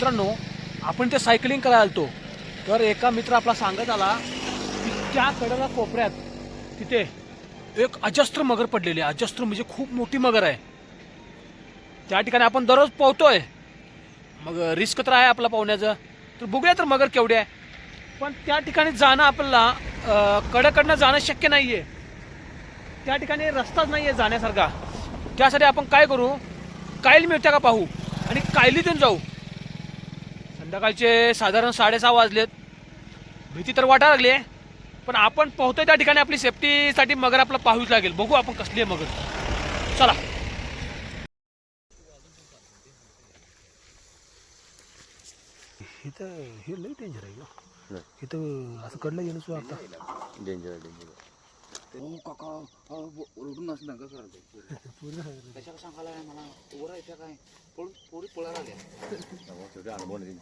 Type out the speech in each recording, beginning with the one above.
मित्रांनो आपण ते सायकलिंग करायला आलतो. तर एका मित्र आपला सांगत आला की त्या कडेला कोपऱ्यात तिथे एक अजस्त्र मगर पडलेली आहे. अजस्त्र म्हणजे खूप मोठी मगर आहे. त्या ठिकाणी आपण दररोज पोहतोय. मग रिस्क तर आहे आपला पोहण्याचं. तर बघूया तर मगर केवढी आहे. पण त्या ठिकाणी जाणं आपल्याला कडकडनं जाणं शक्य नाही आहे त्या ठिकाणी रस्ताच नाही आहे जाण्यासारखा. त्यासाठी आपण काय करू? कायल मिळते का पाहू? आणि कायलीतून जाऊ. संध्याकाळचे साधारण साडेसहा वाजलेत. भीती तर वाटायला लागली आहे पण आपण पोहतोय त्या ठिकाणी आपली सेफ्टीसाठी मगर आपला पाहूच लागेल. बघू आपण कसली आहे मगर. चला. इथं हे लई डेंजर आहे. इथं असं कडलं येणं सुद्धा आता. डेंजर डेंजर हो काका ओरडून असं नका करत कशा सांगायला आहे मला ओरा येत्या काय पळू पोरी पळायला आल्या अनुभव नाही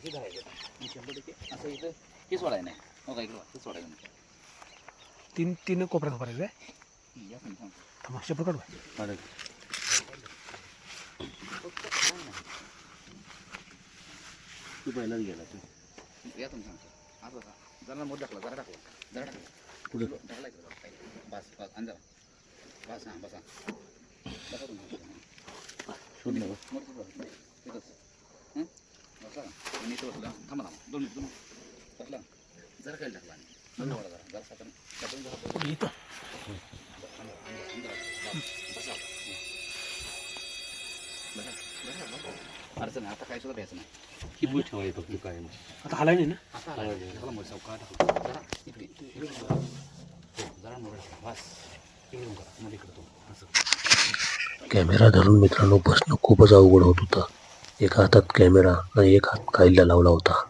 हे धरायचं शंभर टक्के असं इथं हे सोडायचं नाही हो का? इकडं हे सोडायचं नाही तीन तीन कोपऱ्यात भरायचं आहे या थांबा शेपट काढू तू पहिलाच गेला तू. या तुम्ही सांगतो. आज बसा. जरा मोठ टाकला जरा टाकला जरा टाकला कुठं? टाकला इकडं. बस बस आणि जरा बस हां बसा. बसा तुम्ही. शोध ना मोठ बस. तिथंच हं? बसा. आणि इथं बसला. थांबा थांबा. दोन मिनिट दोन बसला. जरा काही टाकला आणि. जरा जरा साधारण साधारण जरा नाही. ही बोट ठेवायची फक्त काय आता हलाय नाही ना? आता आला. ढकला मोठा सावकाश ढकला. जरा इकडे इकडे ढकला. हो, जरा मोठा ढकला. बस. इकडे येऊन करा मध्ये इकडे तो असं. कॅमेरा धरून मित्रांनो बसणं खूपच अवघड होत होतं. एका हातात कॅमेरा आणि एक हात कायला लावला होता.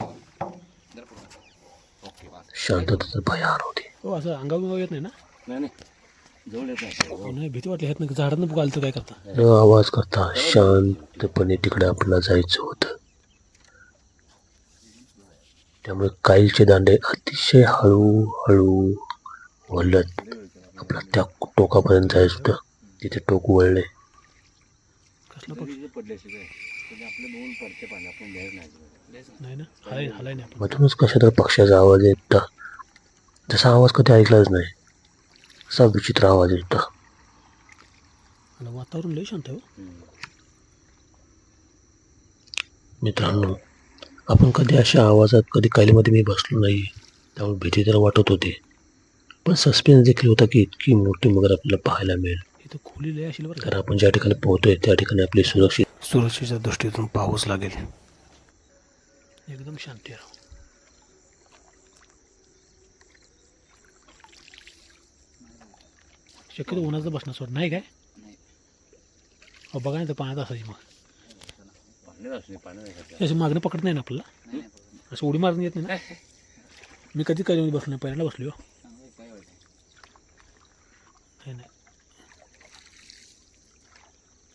जरा पुढे. ओके बस. शांतता तर भयान होती. हो असं अंगावर येत नाही ना? नाही नाही. नाही भीती वाटली ह्यात काय करता? आवाज करता शांतपणे तिकडे आपल्याला जायचं होतं. त्यामुळे काईलचे दांडे अतिशय हळूहळू वळत आपला त्या टोकापर्यंत जायचं होतं तिथे टोक वळले. मधूनच कशा तर पक्ष्याचा आवाज येत तसा आवाज कधी ऐकलाच नाही. असा विचित्र आवाज येत. होता आणि वातावरण लई शांत आहे हो. मित्रांनो आपण कधी अशा आवाजात कधी कालीमध्ये मी बसलो नाही त्यामुळे भीती तर वाटत होती. पण सस्पेन्स देखील होता की इतकी मोठी मगर आपल्याला पाहायला मिळेल. इथं खोली लय असेल बरं तर आपण ज्या ठिकाणी पोहतोय त्या ठिकाणी आपली सुरक्षित सुरक्षेच्या दृष्टीतून पाऊस लागेल. एकदम शांती आहे शक्यतो उन्हाचं बसणं सोड. नाही काय? अहो बघा नाही तर पाण्यात असायची मग. पाण्यात असणे पाण्यात नाही खायचं. असं मागणं पकडत नाही ना आपल्याला. असं उडी मारून येत नाही ना? मी कधी कधी बसलो नाही पहिल्यांदा बसलो हो. नाही नाही.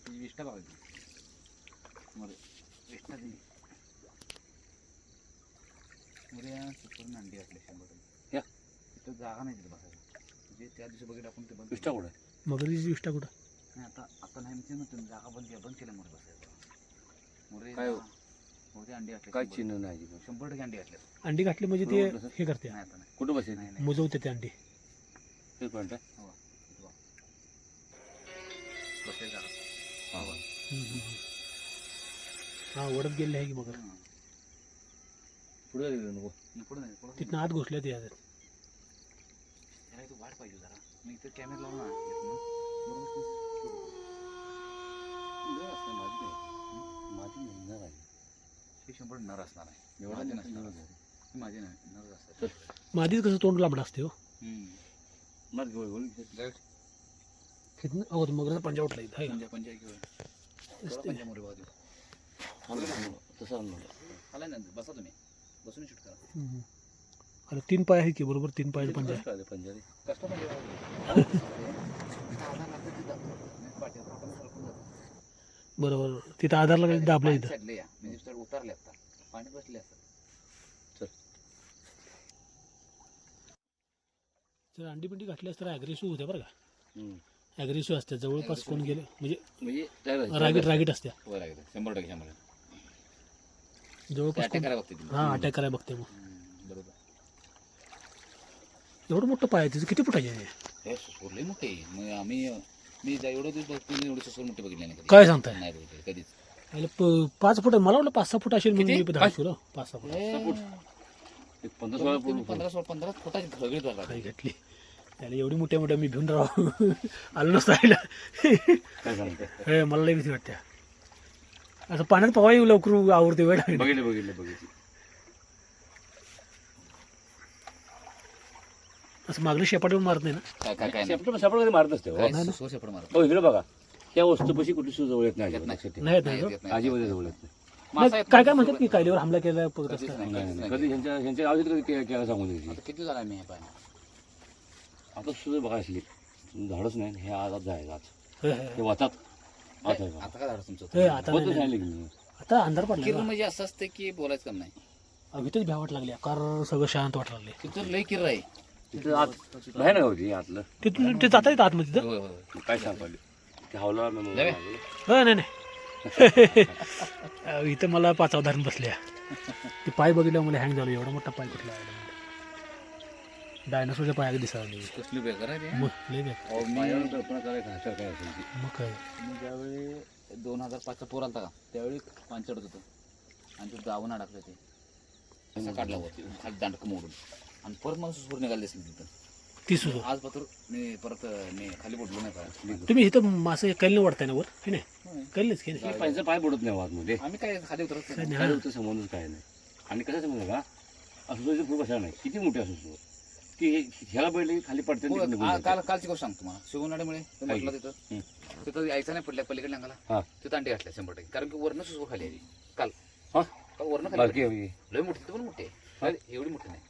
ती विष्ठा बघायची मरे विष्ठा ती मरे सुपर नांदी असले शंभर टक्के या. तिथं जागा नाही तिथं बसायला. म्हणजे त्या दिवशी बघितलं आपण ते बंद विष्ठा कुठं? आहे? मगरीची विष्ठा कुठं? नाही आता आता नाही म्हणते ना तुम्ही जागा बंद केल्या बंद केल्या मोरे बसायला मोरे काय हो? मोरे अंडी काय शंभर- चिन्ह नाही. शंभर टक्के अंडी अंडी घातली म्हणजे ते हे करते. नाही आता नाही. कुठं बसेल नाही नाही. मुजवते ते अंडी. तेच पॉईंट आहे हो इथं बघ. बसले जागा हा, हा. हा ओढत गेले आहे की मगर? हं. पुढे गेलो नको. नाही, पुढं नाही पुढं तिथनं आत घुसल्या ते याच्यात पाहिजे जरा. मी इथं कॅमेरा लावून ते- नर आहे. हे शंभर नर असणार आहे. माझे नसणार. माझे नर असतात मादीच कसं तोंड लांबडं असते हो? गोळ गोळ ते मगरचा पंजा उठला इथं? पंजा पंजा घेऊन बाजू तसं आलं. ना. बसा तुम्ही. बसून शूट करा. हम्म. अरे तीन पाय आहे की बरोबर? तीन पाय पंजा आहे. बरोबर. तिथं आधारला काही दाबलं इथं? म्हणजे सर उतरले आता. पाणी बसले असतात जर अंडी पिंडी घातली असतं तर ॲग्रेसिव्ह होत्या बरं का. ॲग्रेसिव्ह असते जवळपास कोण गेलं? म्हणजे म्हणजे रागीट रागीट असत्या. वर आहे ते. शंभर टक्के शंभर जवळपास. हां अटॅक करायला बघते मग. बरोबर. एवढं मोठं पाय आहे तिचं किती फुटाचे आहे? हे सुसूर लई मोठे आहे. मग आम्ही मी जा एवढं दिवस बघतो एवढे सुसूर मोठे बघितले नाही कधी. काय सांगताय? नाही बघितले कधीच. प- पाच फुट मला वाटलं पाच सहा फूट असेल म्हणून किती? मी दहा किलो पाच सहा फूट. एक पंधरा सोळा तुम्ही पंधरा सोळा पंधरा फुटाची घगरीत वाटला काही घेतली? त्याला एवढी मोठ्या मोठ्या मी घेऊन राहू. आलो नसतं आईला काय हे मला लई भीती वाटते. असं पाण्यात पवा येऊ लवकर आवडते वेळ. बघितले बघितले बघितले. असं मागणी शेपाटीवर मारत नाही ना? काय काय काय नाही. शेपट शेपट कधी मारत असते हो. काय सुसूर शेपट मारत हो इकडे बघा. त्या वस्तूपाशी कुठली सुद्धा जवळ येत नाही नाही. येत येत का? अजिबात जवळ येत नाही. मासा नाही, येत काय. काय म्हणतात की कायलीवर हमला केला बघत कधीच असतात? नाही, नाही, कधीच नाही. नाही. कधी ह्यांच्या ह्यांच्या आवाजात कधी के- केला सांगून द्यायची आता किती झाला मी हे आता सुद्धा बघा असली झाडच नाही हे आज जायचं आज. हे, हे, ते आहे बघा. आता काय झालं तुमचं? हे, आता नाही, नाही. नाही. की मी. आता अंधार पडला किरण ना. म्हणजे असं असतं की बोलायचं काम नाही. इथेच भ्या वाट लागली. कार सगळं शांत वाट लागले. तिथं लई किर आहे. तिथं आत ना होती आतलं. तिथून ते जाता येतं आतमध्ये तिथं? होय, होय, होय. काय सांगतो ते हवला नाही नाही अहो, इथं मला पाच उदाहरण बसल्या. ते पाय बघितलं मला हँग झालं. एवढा मोठा पाय कुठला डायनासोरच्या पायाला दिसायला लागले. कसली बेकार आहे. मग लय बेकार. अहो, मी पायावर कल्पना करायचं ह्याच्यावर काय असेल ते. मग काय? मी ज्यावेळी दोन हजार पाचचा पोर आलता का त्यावेळी पान चढत होतो. आणि ते दावून अडकलं ते. असं काढला वरती. खाली दांडक मोडून. आणि परत मग सुसूर निघाले दिसली तिथं. ती सुद्धा आज पत्र मी परत मी खाली पडलो नाही पाय तुम्ही इथं मासे कैलनं वाढताय ना वर? हे नाही. होय. कैलच की हे पायचं पाय पडत नाही आतमध्ये आम्ही काय खाली उतरत नाही. नाही. काय होतं संबंधच काय नाही. आणि कसं समजा का? असं फूल कशा नाही. किती मोठी असू शकतो की हे- ह्याला पडले खाली पडते आ- काल कालची गोष्ट सांगतो तुम्हाला. शिवनाडीमुळे ते? म्हटलं तिथं. हं. तिथं यायचं नाही पडल्या पलीकडे अंगाला. हा. तिथं अंडी घातल्या शंभर टक्के. कारण की वर्ण सुसूर खाली आली. काल. हा? काल वर्ण खाली लय मोठी तिथं पण मोठी आहे. एवढी मोठी नाही.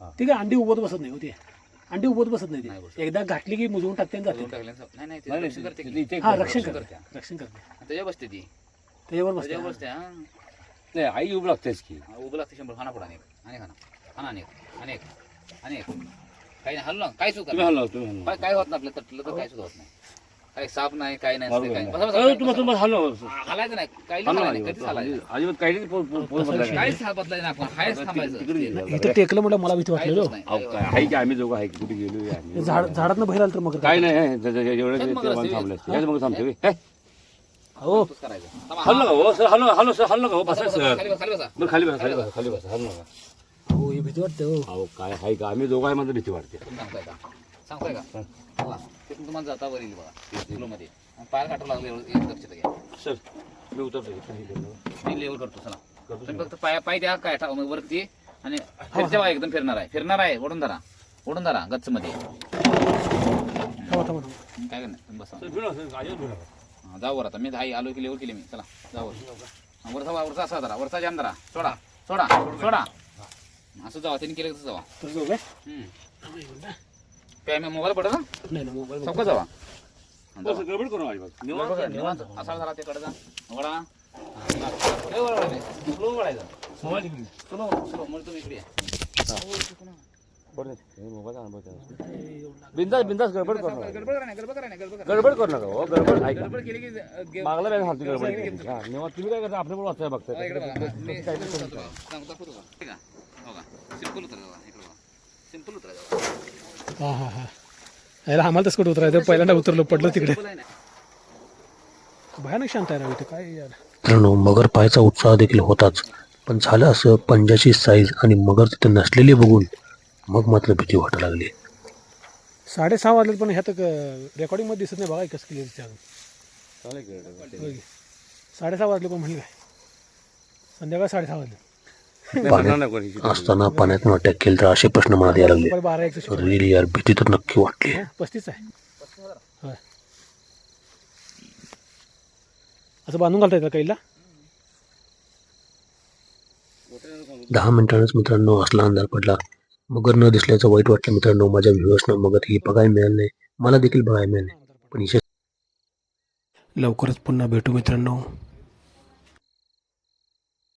ती काय अंडी उभत बसत नाही होती अंडी उभत बसत नाही नाही ती बसत. एकदा घातली की मुजवून टाकते आणि जाते. टाकल्या नाही नाही ते नाही रक्षण नाही करते तिथे की. इथे हा रक्षण रक्षण करते. करते. रक्षण करते. बसते ती. त्याच्यावर बसते त्याच्यावर बसते हा. नाही आई उभं लागतेच की. उभं लागते शंभर. खाना पुढे अनेक अनेक खाना खाना अनेक अनेक अनेक काही नाही हल्लो काय सुद्धा तुम्ही हल्ला तुम्ही हल्ला काय काय होत नाही आपल्या तटलं तर काय सुद्धा होत नाही. काही साप नाही काय नाही बरोबर असते, काय आहे. बसा, बसा, अरे, बसा, तुम्हाला बसा. तुम्हाला हल्ला हालायचं नाही. काही नाही अजिबात कधीच हालायचं नाही. अजिबात काही नाही पो- पो- पोट बदलायचं. काहीच हात बदलायचं नाही आपण. हायच थांबायचं. तिकडे गेलो. इथं टेकलं म्हटलं मला भीती वाटली काहीच हो नाही. अहो, काय आहे की आम्ही दोघं आहे की? कुठे गेलो आम्ही झाड झाडातनं बाहेर आलं तर मग काय नाही हे, जे- जे- जे- एवढं हेच ते- मग थांबले असते. थांबते. हे, हो. तसंच करायचं. थांबा, हल्ला का हो सर हल्ला हल्लो सर हल्ला का हो बसा, बसा बसा, सर. खाली बसा, खाली बसा. बरं खाली बसा खाली बसा. खाली बसा हल्ला हो ही भीती वाटते हो. अहो काय आहे का? आम्ही दोघं आहे मला भीती वाटते. तुम्ही सांगताय का? सांगताय का? तिथून तुम्हाला जाता वर येईल बघा किलोमध्ये पायाला काटा लागलं एवढं एक लक्षात घ्या. सर मी उतरतो इथं. मी लेवल करतो चला. तुम्ही फक्त पाय पाय द्या काय मग वरती. आणि फिरच्या बघा एकदम फिरणार आहे. फिरणार आहे ओढून धरा. ओढून धरा गच्च मध्ये थांबा थांबा. थांबा काय करणार? बसा. हा, जाऊ वर आता. मी दहा आलो की लेवल केली मी. चला जाऊ वर. हा, वरचा वरचा असा धरा. वरचा जाम धरा. सोडा सोडा सोडा. असं जावा त्यांनी केलं तसं जावा. मी मोबाईल पडत ना नाही ना मोबाईल चौका जावा हो, गडबड करू. निवांत निवांत असा धरा ते कडे जा वडा लय वर वळायचं. स्लो वळायचं मोबाईल इकडे. म्हणजे तुम्ही इकडे या. हे. बिंदास बिंदास गडबड करू नका गडबड करा नाही गडबड करा नाही गडबड करा गडबड करू नका हो गडबड ऐका गडबड केली की अ, गे- मागला बॅग हालती गडबड केली. हा, निवांत तुम्ही काय करता आपल्या पण वाचताय हा, बघताय इकडे बघा हा, मी सांगतो दाखवतो का? ठीक आहे? हो का? सिंपल उतरा जावा इकडे बघा सिंपल उतरा जावा हा हा हा याला आम्हाला तसं कुठं उतरायचं? पहिल्यांदा उतरलो पडलो तिकडे. ना भयानक शांत आहे इथे काय यार? मित्रांनो मगर पाहायचा उत्साह देखील होताच. पण झालं असं पंजाची साईज आणि मगर तिथे नसलेली बघून मग मात्र भीती वाटायला लागली. साडेसहा वाजले पण ह्यात रेकॉर्डिंगमध्ये दिसत नाही बघा एकच क्लिअर. साडेसहा वाजले पण म्हणले काय? संध्याकाळी साडेसहा वाजले. असताना पाण्यातून अटॅक केला तर असे प्रश्न मनात यायला लागले. रिअली यार भीती तर नक्की वाटली. पस्तीस आहे. असं बांधून घालता येतं काहीला दहा मिनिटांनीच मित्रांनो असला अंधार पडला. मगर न दिसल्याचं वाईट वाटलं मित्रांनो माझ्या व्ह्युअर्सना मगर ही बघायला मिळालं नाही. मला देखील बघायला मिळालं नाही. पण लवकरच पुन्हा भेटू मित्रांनो.